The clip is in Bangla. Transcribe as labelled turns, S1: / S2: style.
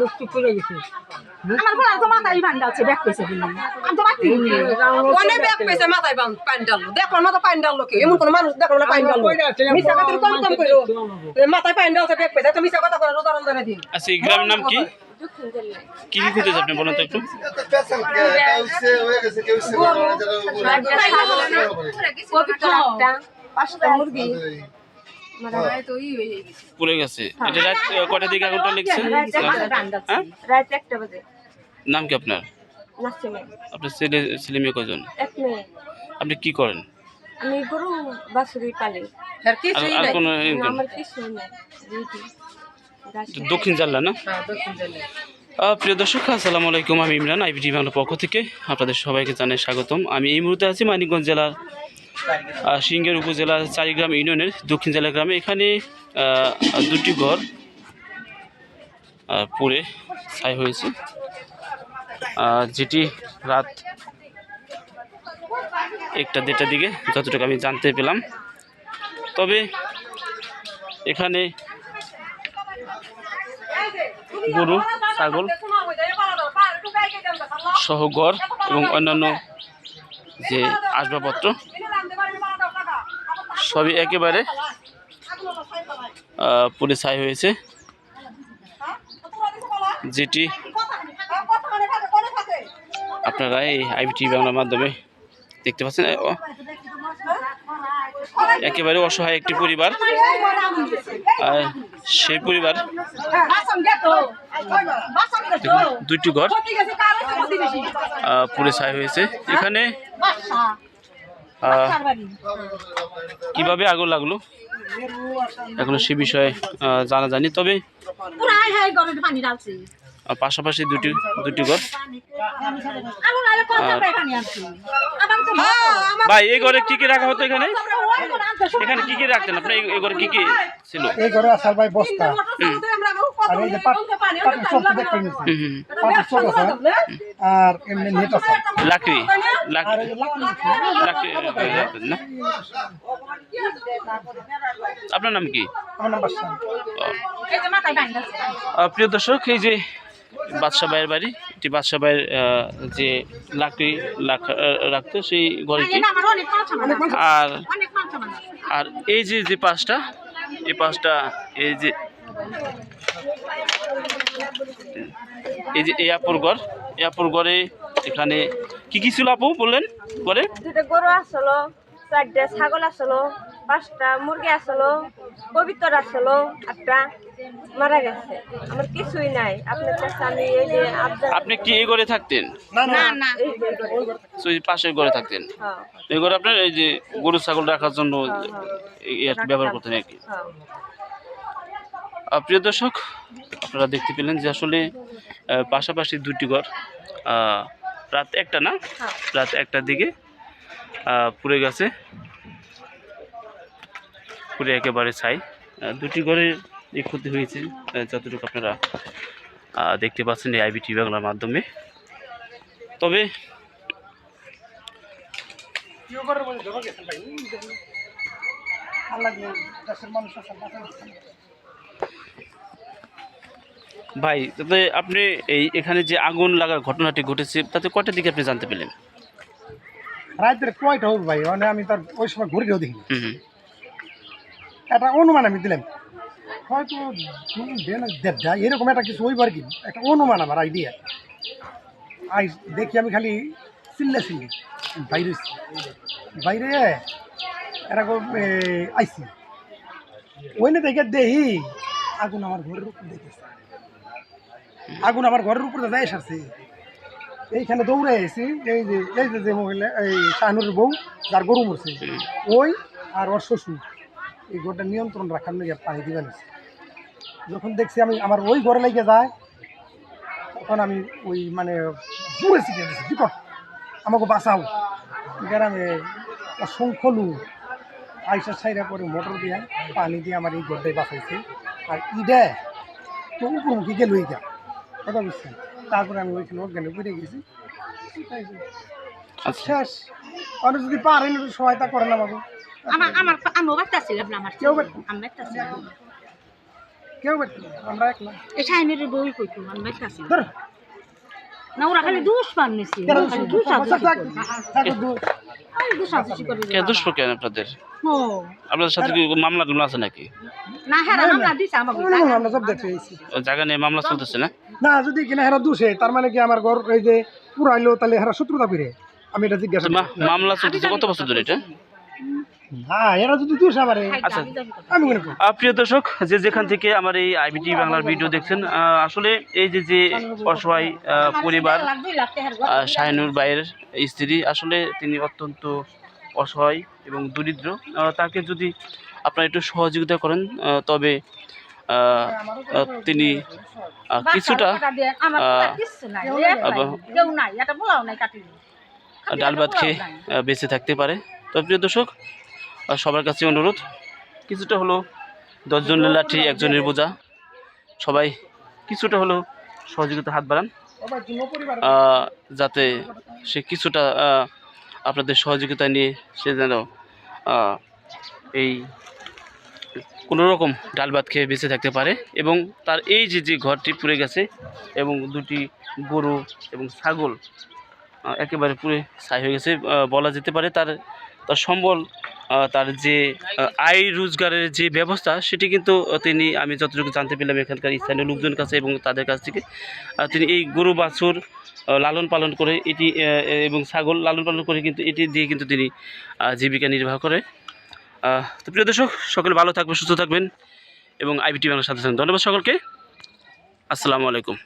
S1: মুক্তি করে গেছে
S2: আমার ঘর তো মাথায় ভান্ডালছে ব্যাগ পেয়েছে আমি তো বাকি
S3: অনেক ব্যাগ পেয়েছে মাথায় বান পানি ডাললো দেখো মাথা পানি ডাললো কি এমন কোনো মানুষ দেখো না পানি মিশা কথা কম কম করো মাথায় পানি ব্যাগ পেয়েছে তো মিশা কথা করে উদাহরণ দিন
S4: আচ্ছা এই গ্রামের নাম কি কি কি করতেছে আপনি বলুন তো একটু
S3: পাঁচটা মুরগি
S4: পুড়ে গেছে। এটা রাত কটার দিকে আগুনটা লেগছে হ্যাঁ?
S3: রাত একটা বাজে।
S4: নাম কি আপনার? আপনার ছেলে ছেলে মেয়ে কজন আপনি কি করেন?
S3: আমি গরু বাছুরি পালি।
S4: আর কোনো এটা দক্ষিণ জানলা না? প্রিয় দর্শক আসসালামু আলাইকুম। আমি ইমরান আইবিটি বাংলার পক্ষ থেকে আপনাদের সবাইকে জানাই স্বাগতম। আমি এই মুহূর্তে আছি মানিকগঞ্জ জেলার আহ, সিংহের উপজেলার চারিগ্রাম ইউনিয়নের দক্ষিণ জেলা গ্রামে এখানে দুটি ঘর পুড়ে ছাই হয়েছে। যেটি রাত একটা দেড়টার দিকে যতটুকু আমি জানতে পেলাম। তবে এখানে গরু ছাগল সহ ঘর এবং অন্যান্য যে আসবাবপত্র সবই একেবারে পুড়ে ছাই হয়েছে। যেটি আপনারা এই আইবিটি বাংলার মাধ্যমে দেখতে পাচ্ছেন একেবারে অসহায় একটি পরিবার। আর সেই পরিবার দুইটি ঘর পুড়ে ছাই হয়েছে। এখানে কীভাবে আগুন লাগল? এখনও সে বিষয়ে জানা যায়নি। তবে
S2: হয়
S4: পাশাপাশি দুটি দুটি ঘর।
S2: তো
S4: ভাই এই ঘরে কি কি রাখা হতো এখানে? এখানে কি কি রাখতেন আপনি? এই- ঘরে কি কি ছিল?
S5: এই ঘরে আসার ভাই বস্তা। আর এই যে পাট দেখতে আর এমনি নেট আছে।
S4: লাকড়ি। না? আপনার নাম কি? প্রিয় দর্শক এই যে বাদশা ভাইয়ের বাড়ি এটি বাদশা ভাইয়ের যে লাকড়ি লাখ- রাখতো সেই ঘরটি। আর আর এই যে যে পাশটা এই পাশটা এই যে এই যে এই আপুর ঘর এই আপুর ঘরে এখানে কি কি ছিল আপু বললেন? ঘরে
S3: দুটো গরু আসলো চারটে ছাগল আসলো পাঁচটা মুরগি আসলো পবিত্র আসলো একটা মারা গেছে। আমার কিছুই নাই। আপনার কাছে আমি এই যে
S4: আপনি কি এই ঘরে থাকতেন?
S5: না না।
S2: না
S3: এই
S4: পাশের ঘরে থাকতেন?
S3: হ্যাঁ।
S4: এই ঘরে আপনার এই যে গরু ছাগল রাখার জন্য এই আর কি ব্যবহার করতেন আর কি?
S3: হ্যাঁ।
S4: প্রিয় দর্শক আপনারা দেখতে পেলেন যে আসলে পাশাপাশি দুটি ঘর আহ, রাত একটা না?
S3: হ্যাঁ।
S4: রাত একটার দিকে পুড়ে গেছে। পুড়ে একেবারে ছাই। দুটি ঘরে এই ক্ষতি হয়েছে যতটুকু আপনারা দেখতে পাচ্ছেন এই আইবিটি বাংলার মাধ্যমে। তবে
S5: ঘরের আল্লাহ দিয়ে দেশের মানুষ আছে বাঁচানো আছে।
S4: ভাই তাতে আপনি এই এখানে যে আগুন লাগার ঘটনাটি ঘটেছে তাতে কয়টার দিকে আপনি জানতে পেলেন?
S5: রাতের কয়টা হবে ভাই? মানে আমি তার ওই সময় ঘুরেও দেখি একটা অনুমান আমি দিলাম। হয়তো দেড়টা এরকম একটা কিছু হইবার কি? একটা অনুমান আমার আইডিয়া আই দেখি আমি খালি চিল্লা চিল্লি। বাইরে বাইরে এরকম আইসি। ওই না দেখে দেহি আগুন আমার ঘরের উপর দেখেছে আগুন আমার ঘরের উপরে যাই এসেছে এইখানে দৌড়ে এসেছি এই যে এই যে মহিলা, এই শাহনুরের বউ, যার গরু মরছে, ওই আর ওর শ্বশুর। এই ঘরটা নিয়ন্ত্রণ রাখার নিয়ে পানি দিবেন যখন দেখছি আমি, আমার ওই ঘরে লেগে যায়, তখন আমি ওই মানে জুড়ে শিখে দিচ্ছি বিকট। আমাকে বাঁচাও। গ্রামে শঙ্খলু আইসা সাইরা পরে মোটর দিয়ে, পানি দিয়ে আমার এই ঘরটাই বাঁচাইছে। আর ইডে তো উপরমুখী গেল এইটা কথা বুঝছেন তারপরে আমি ওইখানে অজ্ঞানে পড়ে গেছি।
S4: আচ্ছা।
S5: শেষ। অনেক যদি পারেন একটু সহায়তা করেন আমাকে
S2: আমার আমার আমিও বাচ্চা ছিলাম না আমার
S5: কেউ বাচ্চা
S2: আমি বাচ্চা ছিলাম
S5: কেউ বেরোতে না, আমরা একলা
S2: এই সাইনের বই কইতো আমি বাচ্চা ছিলাম না ওরা খালি দুষ পান নিছি।
S5: কেন
S2: দুষ
S5: থাক,
S2: আদুষি
S5: থাক,
S2: করে।
S5: থাক, দূর।
S2: আমি দুষ। আদুষি করে
S4: কে দুষ্প কেন আপনাদের?
S2: ও।
S4: আপনাদের সাথে কি মামলা টামলা আছে নাকি?
S2: না হ্যাঁ মামলা দিছে আমাকে।
S4: জায়গা নিয়ে মামলা চলতেছে না?
S5: না যদি কিনা হেরা দোষে তার মানে কি আমার ঘর এই যে পুরাইলো তাহলে হেরা শত্রুতা ফিরে? আমি এটা জিজ্ঞাসা
S4: মামলা চলতেছে কত বছর ধরে এটা?
S5: হ্যাঁ এরা যদি দোষ আমারে
S4: আচ্ছা। প্রিয় দর্শক যে যেখান থেকে আমার এই আইবিটি বাংলার ভিডিও দেখছেন আসলে এই যে যে অসহায় পরিবার শাহিনুর ভাইয়ের স্ত্রী আসলে তিনি অত্যন্ত অসহায় এবং দরিদ্র। তাকে যদি আপনারা একটু সহযোগিতা করেন তবে তিনি কিছুটা ডাল ভাত খেয়ে বেঁচে থাকতে পারে। তো প্রিয় দর্শক সবার কাছে অনুরোধ কিছুটা হলো দশজনের লাঠি একজনের বোঝা। সবাই কিছুটা হলো সহযোগিতা হাত বাড়ান। যাতে সে কিছুটা আপনাদের সহযোগিতা নিয়ে সে যেন এই কোনো রকম ডাল ভাত খেয়ে বেঁচে থাকতে পারে এবং তার এই যে যে ঘরটি পুড়ে গেছে এবং দুটি গরু এবং ছাগল একেবারে পুরে ছাই হয়ে গেছে বলা যেতে পারে তার তার সম্বল তার যে আয় রোজগারের যে ব্যবস্থা সেটি কিন্তু তিনি, আমি যতটুকু জানতে পেলাম এখানকার স্থানীয় লোকজনের কাছে এবং তাদের কাছ থেকে তিনি এই গরু, বাছুর লালন পালন করে এটি এবং ছাগল লালন পালন করে কিন্তু এটি দিয়ে কিন্তু তিনি জীবিকা নির্বাহ করে। তো প্রিয় দর্শক, সকলে ভালো থাকবেন, সুস্থ থাকবেন এবং আইবিটি বাংলার সাথে থাকবেন। ধন্যবাদ সকলকে। আসসালামু আলাইকুম।